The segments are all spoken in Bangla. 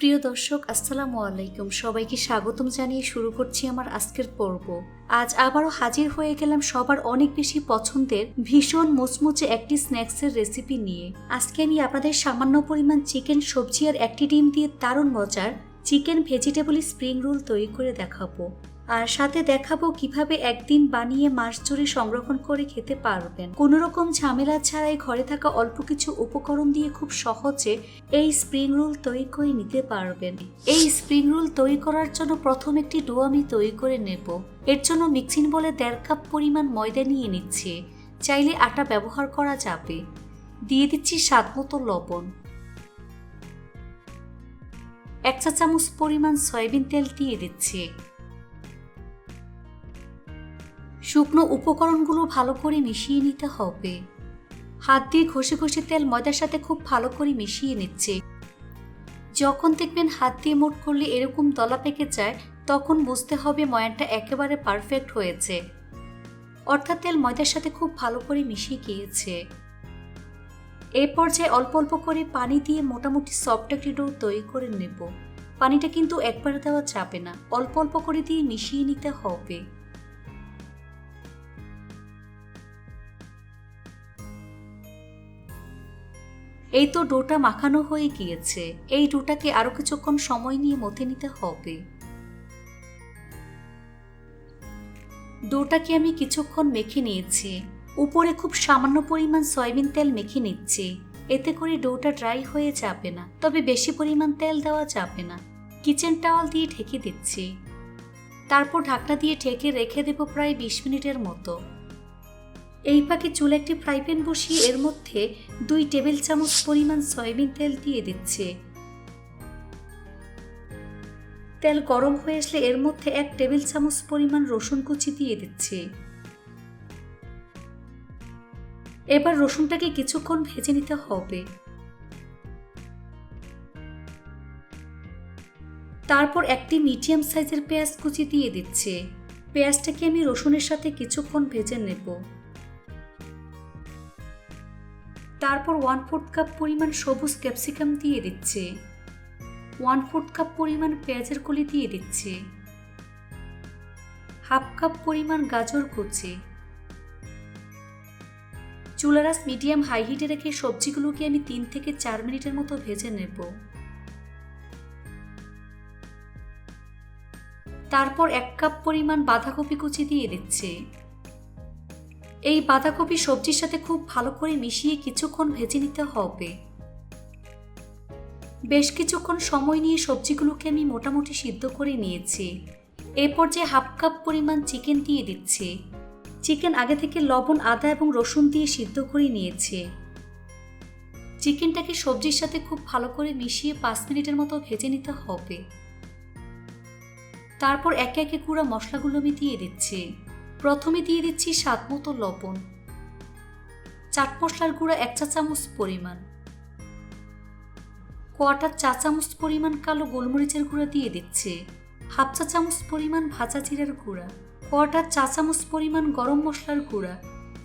প্রিয় দর্শক, আসসালামু আলাইকুম। সবাইকে স্বাগতম জানিয়ে শুরু করছি আমার আজকের পর্ব। আজ আবারও হাজির হয়ে গেলাম সবার অনেক বেশি পছন্দের ভীষণ মুচমুচে একটি স্ন্যাক্সের রেসিপি নিয়ে। আজকে আমি আপনাদের সামান্য পরিমাণ চিকেন সবজি আর একটি ডিম দিয়ে দারুণ মজার চিকেন ভেজিটেবল স্প্রিং রোল তৈরি করে দেখাবো। আর সাথে দেখাবো কীভাবে একদিন বানিয়ে মাস জুড়ে সংরক্ষণ করে খেতে পারবেন। কোনো রকম ঝামেলা ছাড়াই ঘরে থাকা অল্প কিছু উপকরণ দিয়ে খুব সহজে এই স্প্রিং রোল তৈরি করে নিতে পারবেন। এই স্প্রিং রোল তৈরি করার জন্য প্রথম একটি ডো আমি তৈরি করে নেব। এর জন্য মিক্সিং বলে দেড় কাপ পরিমাণ ময়দা নিয়ে নিচ্ছে। চাইলে আটা ব্যবহার করা যাবে। দিয়ে দিচ্ছি স্বাদ মতো লবণ। এক চা চামচ পরিমাণ সয়াবিন তেল দিয়ে দিচ্ছি। শুকনো উপকরণগুলো ভালো করে মিশিয়ে নিতে হবে। হাত দিয়ে ঘষে ঘষে তেল ময়দার সাথে খুব ভালো করে মিশিয়ে নিচ্ছে। যখন দেখবেন হাত দিয়ে মোট করলে এরকম দলা পেকে যায়, তখন বুঝতে হবে ময়ানটা একেবারে পারফেক্ট হয়েছে। অর্থাৎ তেল ময়দার সাথে খুব ভালো করে মিশিয়ে গিয়েছে। এই পর্যায়ে অল্প অল্প করে পানি দিয়ে মোটামুটি সফট একটি ডো তৈরি করে নেব। পানিটা কিন্তু একবারে দেওয়া যাবে না। অল্প অল্প করে দিয়ে মিশিয়ে নিতে হবে। এই তো ডোটা মাখানো হয়ে গিয়েছে। এই ডোটাকে আরও কিছুক্ষণ সময় নিয়ে মথে নিতে হবে। ডোটাকে আমি কিছুক্ষণ মেখে নিয়েছি। উপরে খুব সামান্য পরিমাণ সয়াবিন তেল মেখে নিচ্ছি। এতে করে ডোটা ড্রাই হয়ে যাবে না। তবে বেশি পরিমাণ তেল দেওয়া যাবে না। কিচেন টাওয়াল দিয়ে ঢেকে দিচ্ছি। তারপর ঢাকনা দিয়ে ঢেকে রেখে দেব প্রায় বিশ মিনিটের মতো। এই পাকে চুলে একটি ফ্রাই প্যান বসিয়ে এর মধ্যে দুই টেবিল চামচ পরিমাণ সয়াবিন তেল দিয়ে দিচ্ছে। তেল গরম হয়ে আসলে এর মধ্যে এক টেবিল চামচ পরিমাণ রসুন কুচি দিয়ে দিচ্ছে। এবার রসুনটাকে কিছুক্ষণ ভেজে নিতে হবে। তারপর একটি মিডিয়াম সাইজের পেঁয়াজ কুচি দিয়ে দিচ্ছে। পেঁয়াজটাকে আমি রসুনের সাথে কিছুক্ষণ ভেজে নেব। তারপর ওয়ান ফোর্থ কাপ পরিমাণ সবুজ ক্যাপসিকাম দিয়ে দিচ্ছে। ওয়ান ফোর্থ কাপ পরিমাণ পেঁয়াজের কলি দিয়ে দিচ্ছে। হাফ কাপ পরিমাণ গাজর কুচি। চুলারাস মিডিয়াম হাই হিটে রেখে সবজিগুলোকে আমি তিন থেকে চার মিনিটের মতো ভেজে নেব। তারপর এক কাপ পরিমাণ বাঁধাকপি কুচি দিয়ে দিচ্ছে। এই বাঁধাকপি সবজির সাথে খুব ভালো করে মিশিয়ে কিছুক্ষণ ভেজে নিতে হবে। বেশ কিছুক্ষণ সময় নিয়ে সবজিগুলোকে আমি মোটামুটি সিদ্ধ করে নিয়েছি। এরপর যে হাফ কাপ পরিমাণ চিকেন দিয়ে দিচ্ছে। চিকেন আগে থেকে লবণ, আদা এবং রসুন দিয়ে সিদ্ধ করে নিয়েছে। চিকেনটাকে সবজির সাথে খুব ভালো করে মিশিয়ে পাঁচ মিনিটের মতো ভেজে নিতে হবে। তারপর একে একে গুঁড়া মশলাগুলো আমি দিয়ে দিচ্ছি। প্রথমে দিয়ে দিচ্ছি স্বাদ মতো লবণ চাট মশলার গুঁড়া এক চা চামচ পরিমাণ, কোয়াটার চা চামচ পরিমাণ কালো গোলমরিচের গুঁড়া দিয়ে দিচ্ছে, হাফ চা চামচ পরিমাণ ভাজা জিরার গুঁড়া, কোয়াটার চা চামচ পরিমাণ গরম মশলার গুঁড়া,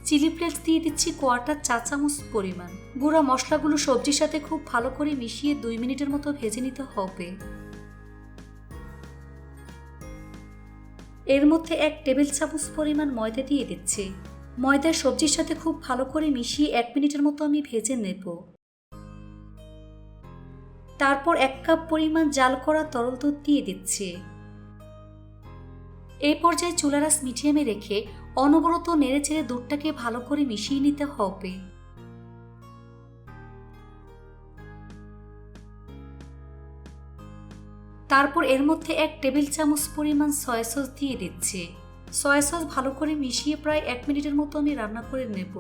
চিলি ফ্লেক্স দিয়ে দিচ্ছি কোয়াটার চা চামচ পরিমাণ। গুঁড়া মশলাগুলো সবজির সাথে খুব ভালো করে মিশিয়ে দুই মিনিটের মতো ভেজে নিতে হবে। এর মধ্যে এক টেবিল চামচ পরিমাণ ময়দা দিয়ে দিচ্ছি। ময়দা সবজির সাথে খুব ভালো করে মিশিয়ে এক মিনিটের মতো আমি ভেজে নেব। তারপর এক কাপ পরিমাণ জাল করা তরল দুধ দিয়ে দিচ্ছি। এই পর্যায়ে চুলারাস মিডিয়ামে রেখে অনবরত নেড়ে চেড়ে দুধটাকে ভালো করে মিশিয়ে নিতে হবে। তারপর এর মধ্যে এক টেবিল চামচ পরিমাণ সয়া সস দিয়ে দিচ্ছে। সয়া সস ভালো করে মিশিয়ে প্রায় এক মিনিটের মতো আমি রান্না করে নেব।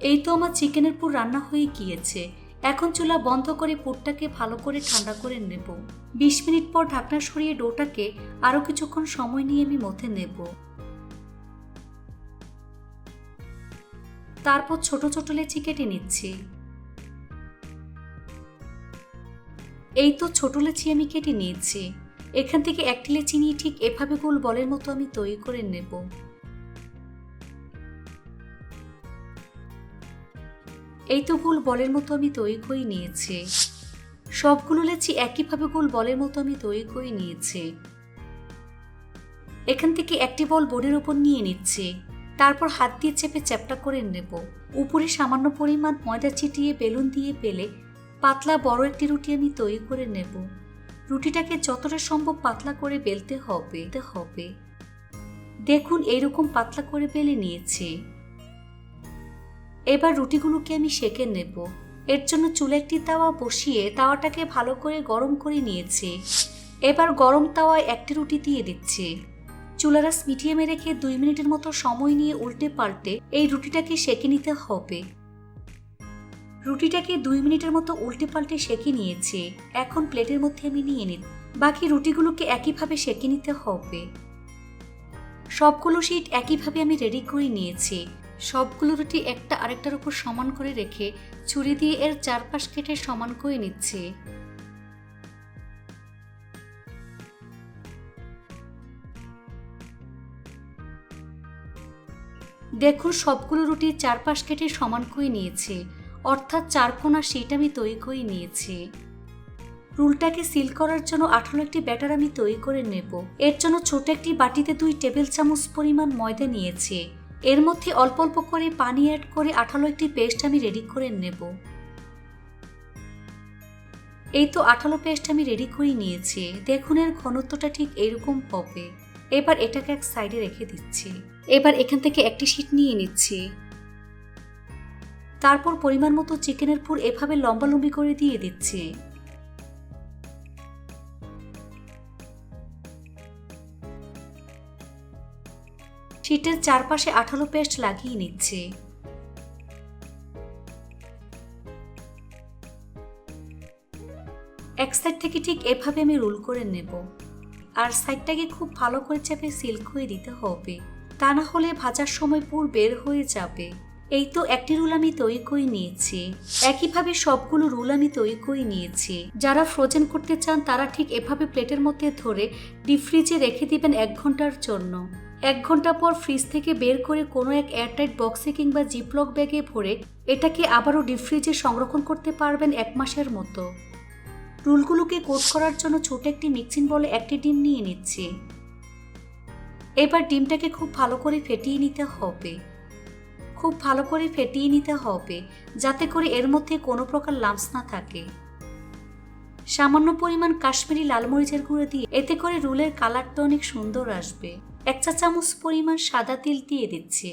এই তো আমার চিকেনের পুর রান্না হয়ে গিয়েছে। এখন চুলা বন্ধ করে পুরটাকে ভালো করে ঠান্ডা করে নেব। বিশ মিনিট পর ঢাকনা সরিয়ে ডোটাকে আরও কিছুক্ষণ সময় নিয়ে আমি মথে নেব। তারপর ছোট ছোট লেচি কেটে নিচ্ছি। এই তো ছোট লেচি আমি কেটে নিয়েছি। এখান থেকে একটি লেচি নিয়ে ঠিক এভাবে গোল বলের মতো আমি তৈরি করে নেব। এই তো গোল বলের মতো আমি তৈরি করে নিয়েছি। সবগুলো লেচি একইভাবে গোল বলের মতো আমি তৈরি করে নিয়েছি। এখান থেকে একটি বল বোর্ডের ওপর নিয়ে নিচ্ছে। তারপর হাত দিয়ে চেপে চ্যাপটা করে নেব। উপরে সামান্য পরিমাণ ময়দা ছিটিয়ে বেলুন দিয়ে পেলে পাতলা বড় একটি রুটি আমি তৈরি করে নেব। রুটিটাকে যতটা সম্ভব পাতলা করে বেলতে হবে। হবে। দেখুন এইরকম পাতলা করে বেলে নিয়েছি। এবার রুটিগুলোকে আমি সেকে নেব। এর জন্য চুলে একটি তাওয়া বসিয়ে তাওয়াটাকে ভালো করে গরম করে নিয়েছি। এবার গরম তাওয়ায় একটি রুটি দিয়ে দিচ্ছি। চুলারাস মিডিয়ামে রেখে দুই মিনিটের মতো সময় নিয়ে উল্টে পাল্টে এই রুটিটাকে সেকে নিতে হবে। রুটিটাকে দুই মিনিটের মতো উল্টে পাল্টে সেকে নিয়েছি। এখন প্লেটের মধ্যে আমি নিয়ে নিই বাকি রুটিগুলোকে একইভাবে সেকে নিতে হবে। সবগুলো শিট একইভাবে আমি রেডি করে নিয়েছি। সবগুলো রুটি একটা আরেকটার উপর সমান করে রেখে ছুরি দিয়ে এর চারপাশ কেটে সমান করে নিচ্ছে। দেখুন, সবগুলো রুটির চারপাশ কেটে সমান করে নিয়েছে। অর্থাৎ চারকোনা শিট আমি তৈরি করে নিয়েছি। রুলটাকে সিল করার জন্য আঠালো একটি ব্যাটার আমি তৈরি করে নেব। এর জন্য ছোট একটি বাটিতে দুই টেবিল চামচ পরিমাণ ময়দা নিয়েছি। এর মধ্যে অল্প অল্প করে পানি অ্যাড করে আঠালো একটি পেস্ট আমি রেডি করে নেব। এই তো আঠালো পেস্ট আমি রেডি করে নিয়েছি। দেখুন এর ঘনত্বটা ঠিক এরকম হবে। এবার এটাকে এক সাইডে রেখে দিচ্ছি। এবার এখান থেকে একটি শীট নিয়ে নিচ্ছি। তারপর পরিমাণ মতো চিকেনের পুর এভাবে লম্বালম্বি করে দিয়ে দিচ্ছি। শীটের চারপাশে আঠালো পেস্ট লাগিয়ে নিচ্ছে। এক সাইড থেকে ঠিক এভাবে আমি রোল করে নেব। আর সাইডটাকে খুব ভালো করে চেপে সিল করে দিতে হবে। তা না হলে ভাজার সময় পুর বের হয়ে যাবে। এই তো একটি রুল আমি তৈরি করে নিয়েছি। একইভাবে সবগুলো রুল আমি তৈরি করে নিয়েছি। যারা ফ্রোজেন করতে চান, তারা ঠিক এভাবে প্লেটের মধ্যে ধরে ডিপ ফ্রিজে রেখে দিবেন এক ঘণ্টার জন্য। এক ঘণ্টা পর ফ্রিজ থেকে বের করে কোনো এক এয়ারটাইট বক্সে কিংবা জিপলক ব্যাগে ভরে এটাকে আবারও ডিপ ফ্রিজে সংরক্ষণ করতে পারবেন এক মাসের মতো। রুলগুলোকে কোট করার জন্য ছোট একটি মিক্সিং বলে একটি ডিম নিয়ে নিচ্ছি। এবার ডিমটাকে খুব ভালো করে ফেটিয়ে নিতে হবে। খুব ভালো করে ফেটিয়ে নিতে হবে, যাতে করে এর মধ্যে কোনো প্রকার লাম্পস না থাকে। সামান্য পরিমাণ কাশ্মীরি লাল মরিচের গুঁড়ো দিয়ে এতে করে রুলের কালারটা অনেক সুন্দর আসবে। এক চা চামচ পরিমাণ সাদা তিল দিয়ে দিচ্ছি।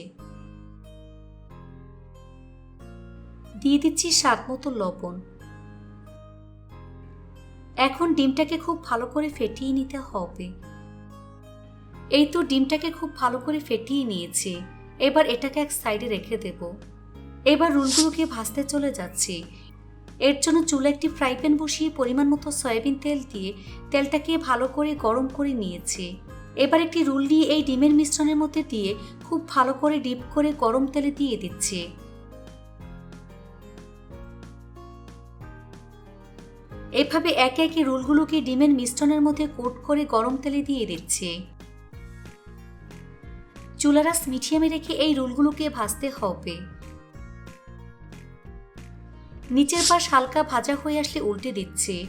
দিয়ে দিচ্ছি স্বাদ মতো লবণ। এখন ডিমটাকে খুব ভালো করে ফেটিয়ে নিতে হবে। এই তো ডিমটাকে খুব ভালো করে ফেটিয়ে নিয়েছি। এবার এটাকে এক সাইডে রেখে দেব। এবার রুলগুলোকে ভাজতে চলে যাচ্ছি। এর জন্য চুলে একটি ফ্রাই প্যান বসিয়ে পরিমাণ মতো সয়াবিন তেল দিয়ে তেলটাকে ভালো করে গরম করে নিয়েছি। এবার একটি রুল নিয়ে এই ডিমের মিশ্রণের মধ্যে দিয়ে খুব ভালো করে ডিপ করে গরম তেলে দিয়ে দিচ্ছি। এভাবে একে একে রোলগুলোকে ডিমের মিশ্রণের মধ্যে কোট করে গরম তেলে দিয়ে দিচ্ছে। চুলারাস মিঠিয়ামে রেখে এই রোলগুলোকে ভাজতে হবে। নিচের পাশ হালকা ভাজা হয়ে আসলে উল্টে দিচ্ছে।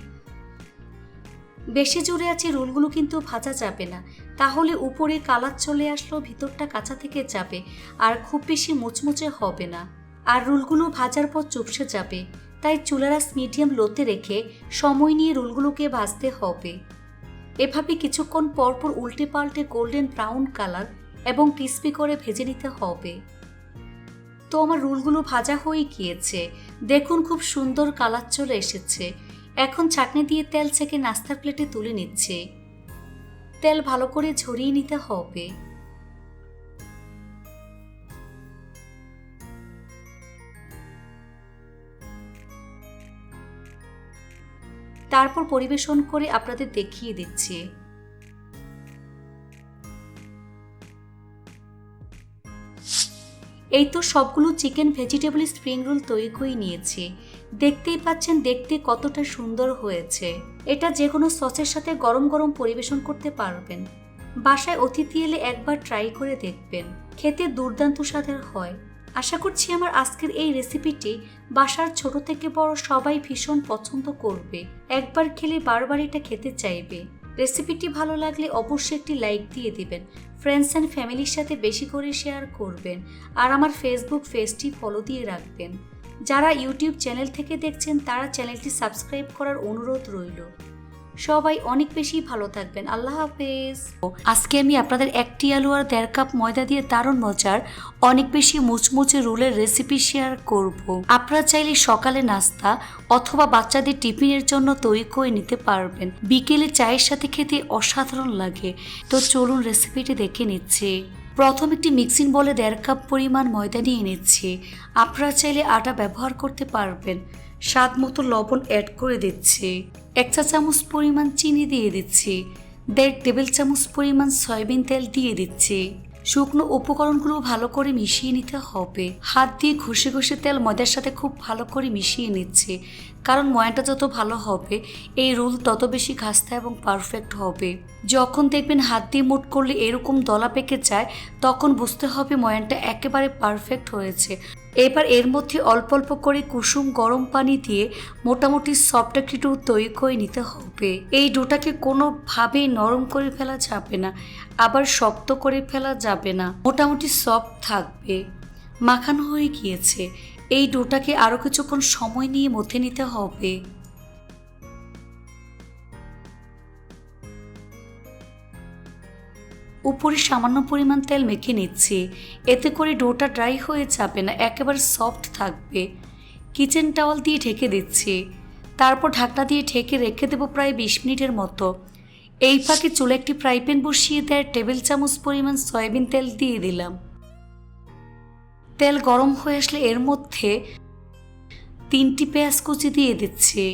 বেশি জোরে আছে রোলগুলো কিন্তু ভাজা যাবে না। তাহলে উপরে কালার চলে আসলো ভিতরটা কাঁচা থেকে যাবে আর খুব বেশি মুচমুচে হবে না। আর রোলগুলো ভাজার পর চুপসে যাবে। তাই চুলারাস মিডিয়াম লোতে রেখে সময় নিয়ে রোলগুলোকে ভাজতে হবে। এভাবে কিছুক্ষণ পরপর উল্টে পাল্টে গোল্ডেন ব্রাউন কালার এবং ক্রিস্পি করে ভেজে নিতে হবে। তো আমার রুলগুলো ভাজা হয়ে গিয়েছে। দেখুন খুব সুন্দর কালার চলে এসেছে। এখন চাটনি দিয়ে তেল ছেঁকে নাস্তার প্লেটে তুলে নিচ্ছে। তেল ভালো করে ঝরিয়ে নিতে হবে। তারপর পরিবেশন করে আপনাদের দেখিয়ে দিচ্ছি। এই তো সবগুলো চিকেন ভেজিটেবল স্প্রিং রোল তৈরি করে নিয়েছি। দেখতেই পাচ্ছেন, দেখতে কতটা সুন্দর হয়েছে। এটা যে কোনো সসের সাথে গরম গরম পরিবেশন করতে পারবেন। বাসায় অতিথি এলে একবার ট্রাই করে দেখবেন। খেতে দুর্দান্ত স্বাদের হয়। আশা করছি আমার আজকের এই রেসিপিটি বাসার ছোট থেকে বড় সবাই ভীষণ পছন্দ করবে। একবার খেলে বারবার এটা খেতে চাইবে। রেসিপিটি ভালো লাগলে অবশ্যই একটি লাইক দিয়ে দিবেন। ফ্রেন্ডস অ্যান্ড ফ্যামিলির সাথে বেশি করে শেয়ার করবেন আর আমার ফেসবুক পেজটি ফলো দিয়ে রাখবেন। যারা ইউটিউব চ্যানেল থেকে দেখছেন, তারা চ্যানেলটি সাবস্ক্রাইব করার অনুরোধ রইল। সবাই অনেক বেশি ভালো থাকবেন। আল্লাহ হাফেজ। আজকে আমি আপনাদের একটি আলু আর দেড় কাপ ময়দা দিয়ে দারুণ মজার, অনেক বেশি মুচমুচে রোলের রেসিপি শেয়ার করব। আপনারা চাইলে সকালে নাস্তা অথবা বাচ্চাদের টিফিনের জন্য তৈরি করে নিতে পারবেন। বিকেলে চায়ের সাথে খেতে অসাধারণ লাগে। তো চলুন রেসিপিটি দেখে নিচ্ছি। প্রথম একটি মিক্সিং বলে দেড় কাপ পরিমাণ ময়দা নিয়ে নিচ্ছি। আপনারা চাইলে আটা ব্যবহার করতে পারবেন। স্বাদ মতো লবণ অ্যাড করে দিচ্ছি। এক চা চামচ পরিমাণ চিনি দিয়ে দিচ্ছি। দেড় টেবিল চামচ পরিমাণ সয়াবিন তেল দিয়ে দিচ্ছি। শুকনো উপকরণগুলো ভালো করে মিশিয়ে নিতে হবে। হাত দিয়ে ঘষে ঘষে তেল ময়দার সাথে খুব ভালো করে মিশিয়ে নিচ্ছে। কারণ ময়াটা যত ভালো হবে, এই রোল তত বেশি খাস্তা এবং পারফেক্ট হবে। যখন দেখবেন হাত দিয়ে মুট করলে এরকম দলা পেকে যায়, তখন বুঝতে হবে ময়ানটা একেবারে পারফেক্ট হয়েছে। এবার এর মধ্যে অল্প অল্প করে কুসুম গরম পানি দিয়ে মোটামুটি সফট একটি ডো তৈরি করে নিতে হবে। এই ডোটাকে কোনোভাবেই নরম করে ফেলা যাবে না, আবার শক্ত করে ফেলা যাবে না। মোটামুটি সফট থাকবে। মাখানো হয়ে গিয়েছে। এই ডোটাকে আরও কিছুক্ষণ সময় নিয়ে মধ্যে নিতে হবে। উপরে সামান্য পরিমাণ তেল মেখে নিচ্ছি। এতে করে ডোটা ড্রাই হয়ে যাবে না, একেবারে সফট থাকবে। কিচেন টাওয়াল দিয়ে ঢেকে দিচ্ছি। তারপর ঢাকনা দিয়ে ঢেকে রেখে দেবো প্রায় বিশ মিনিটের মতো। এই ফাঁকে চুলে একটি ফ্রাই প্যান বসিয়ে দেয় টেবিল চামচ পরিমাণ সয়াবিন তেল দিয়ে দিলাম। তেল গরম হয়ে আসলে এর মধ্যে তিনটি পেঁয়াজ কুচি দিয়ে দিচ্ছি।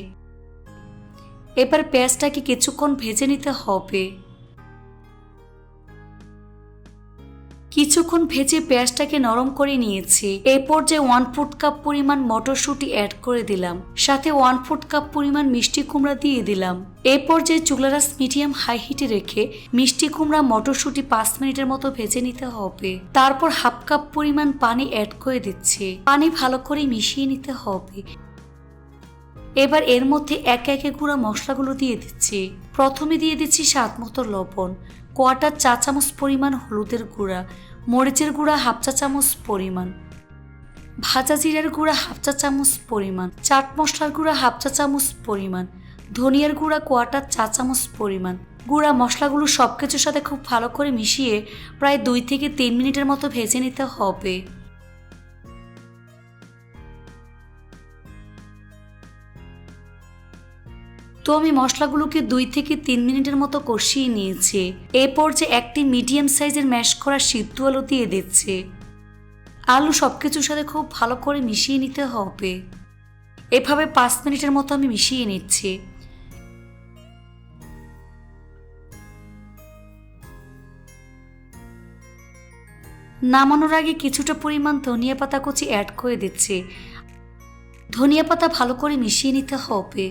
এবার পেঁয়াজটাকে কিছুক্ষণ ভেজে নিতে হবে। কিছুক্ষণ ভেজে পেঁয়াজটাকে নরম করে নিয়েছি। এরপর যে ওয়ান ফুট কাপ পরিমাণ মটরশুঁটি অ্যাড করে দিলাম। সাথে ওয়ান ফুট কাপ পরিমাণ মিষ্টি কুমড়া দিয়ে দিলাম। এই পর্যায়ে চুলারাস মিডিয়াম হাই হিটে রেখে মিষ্টি কুমড়া, মটরশুঁটি পাঁচ মিনিটের মতো ভেজে নিতে হবে। তারপর হাফ কাপ পরিমাণ পানি অ্যাড করে দিচ্ছে। পানি ভালো করে মিশিয়ে নিতে হবে। এবার এর মধ্যে একে একে গুঁড়া মশলাগুলো দিয়ে দিচ্ছি। প্রথমে দিয়ে দিচ্ছি স্বাদ মতো লবণ। কোয়াটার চা চামচ পরিমাণ হলুদের গুঁড়া, মরিচের গুঁড়া হাফ চা চামচ পরিমাণ, ভাজা জিরার গুঁড়া হাফ চা চামচ পরিমাণ, চাট মশলার গুঁড়া হাফ চা চামচ পরিমাণ, ধনিয়ার গুঁড়া কোয়াটার চা চামচ পরিমাণ। গুঁড়া মশলাগুলো সব কিছুর সাথে খুব ভালো করে মিশিয়ে প্রায় দুই থেকে তিন মিনিটের মতো ভেজে নিতে হবে। তো আমি মশলাগুলোকে দুই থেকে তিন মিনিটের মতো কষিয়ে নিয়েছি। এরপর যে একটি মিডিয়াম সাইজের ম্যাশ করা সিদ্ধ আলু দিয়ে দিচ্ছে। আলু সব কিছুর সাথে খুব ভালো করে মিশিয়ে নিতে হবে। এভাবে পাঁচ মিনিটের মতো আমি মিশিয়ে নিচ্ছি। নামানোর আগে কিছুটা পরিমাণ ধনিয়া পাতা কুচি অ্যাড করে দিচ্ছি। ধনিয়া পাতা ভালো করে মিশিয়ে নিতে হবে।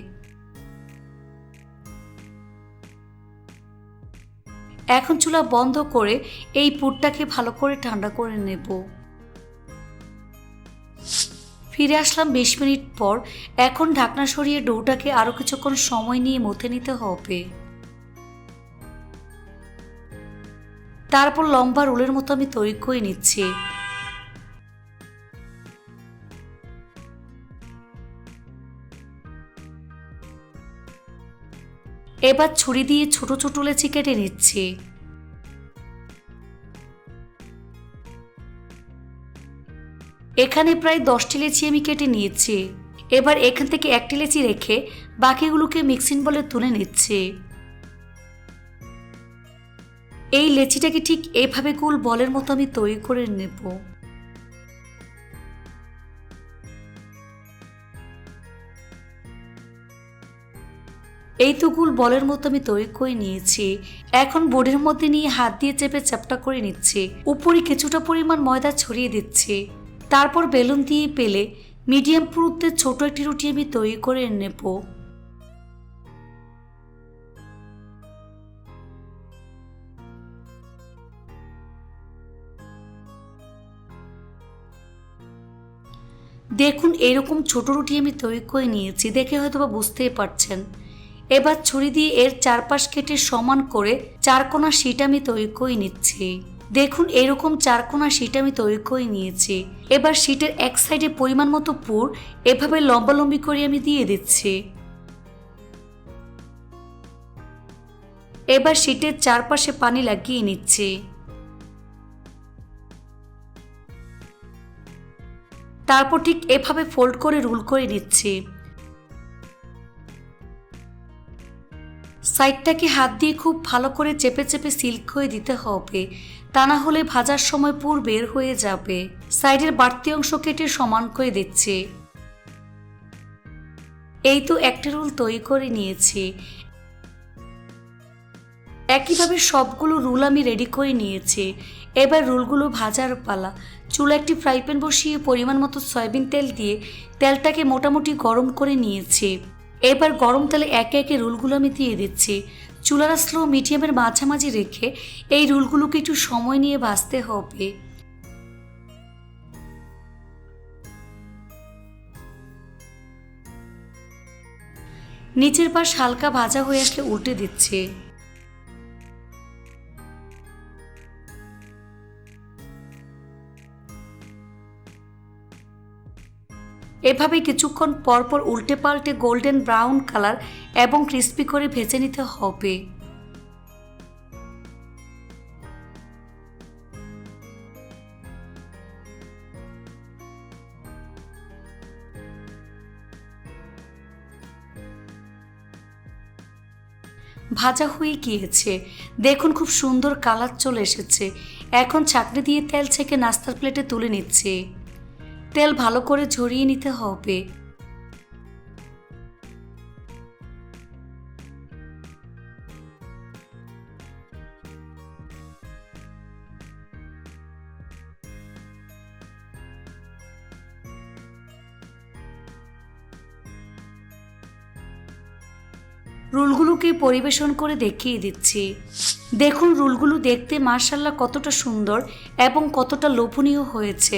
এখন চুলা বন্ধ করে এই পুরটাকে ভালো করে ঠান্ডা করে নেব। ফিরে আসলাম বিশ মিনিট পর। এখন ঢাকনা সরিয়ে ডোটাকে আরও কিছুক্ষণ সময় নিয়ে মথে নিতে হবে। তারপর লম্বা রোলের মতো আমি তৈরি করে নিচ্ছি। এবার ছুরি দিয়ে ছোট ছোট লেচি কেটে নিচ্ছি। এখানে প্রায় দশটি লেচি আমি কেটে নিয়েছি। এবার এখান থেকে একটি লেচি রেখে বাকিগুলোকে মিক্সিং বলে তুলে নিচ্ছি। এই লেচিটাকে ঠিক এভাবে গোল বলের মতো আমি তৈরি করে নেব। এই তো গুল বলের মতো আমি তৈরি করে নিয়েছি। এখন বোর্ডের মধ্যে নিয়ে হাত দিয়ে চেপে চ্যাপটা করে নিচ্ছি। উপরে কিছুটা পরিমাণ ময়দা ছড়িয়ে দিচ্ছি। তারপর বেলুন দিয়ে পেলে মিডিয়াম পুরুত্বের ছোট একটি রুটি আমি তৈরি করে নেব। দেখুন, এরকম ছোট রুটি আমি তৈরি করে নিয়েছি। দেখে হয়তো বা বুঝতেই পারছেন। এবার ছুরি দিয়ে এর চারপাশ কেটে সমান করে চারকোনা শিট আমি তৈরি করে নিচ্ছি। দেখুন, এরকম চারকোনা শিট আমি তৈরি করে নিয়েছি। এবার শিটের এক সাইডে পরিমাণ মতো পুর এভাবে লম্বালম্বি করে আমি দিয়ে দিচ্ছি। এবার শিটের চারপাশে পানি লাগিয়ে নিচ্ছি। তারপর ঠিক এভাবে ফোল্ড করে রুল করে নিচ্ছি। সাইডটাকে হাত দিয়ে খুব ভালো করে চেপে চেপে সিল্ক হয়ে দিতে হবে। তা না হলে ভাজার সময় পুর বের হয়ে যাবে। সাইডের বাড়তি অংশ কেটে সমান করে দিচ্ছি। এই তো একটা রুল তৈরি করে নিয়েছি। একইভাবে সবগুলো রুল আমি রেডি করে নিয়েছি। এবার রুলগুলো ভাজার পালা। চুলা একটি ফ্রাই প্যান বসিয়ে পরিমাণ মতো সয়াবিন তেল দিয়ে তেলটাকে মোটামুটি গরম করে নিয়েছি। এবার গরম তেলে একে একে রুলগুলো আমি দিয়ে দিচ্ছি। চুলার স্লো মিডিয়ামের মাঝামাঝি রেখে এই রুলগুলোকে একটু সময় নিয়ে ভাজতে হবে। নিচের পাশ হালকা ভাজা হয়ে আসলে উল্টে দিচ্ছে। এভাবে কিছুক্ষণ পরপর উল্টে পাল্টে গোল্ডেন ব্রাউন কালার এবং ক্রিস্পি করে ভেজে নিতে হবে। ভাজা হয়ে গিয়েছে। দেখুন খুব সুন্দর কালার চলে এসেছে। এখন ছাকনি দিয়ে তেল ছেঁকে নাস্তার প্লেটে তুলে নিচ্ছে। তেল ভালো করে ঝরিয়ে নিতে হবে। রুলগুলোকে পরিবেশন করে দেখিয়ে দিচ্ছি। দেখুন রুলগুলো দেখতে মার্শাল্লাহ কতটা সুন্দর এবং কতটা লোভনীয় হয়েছে।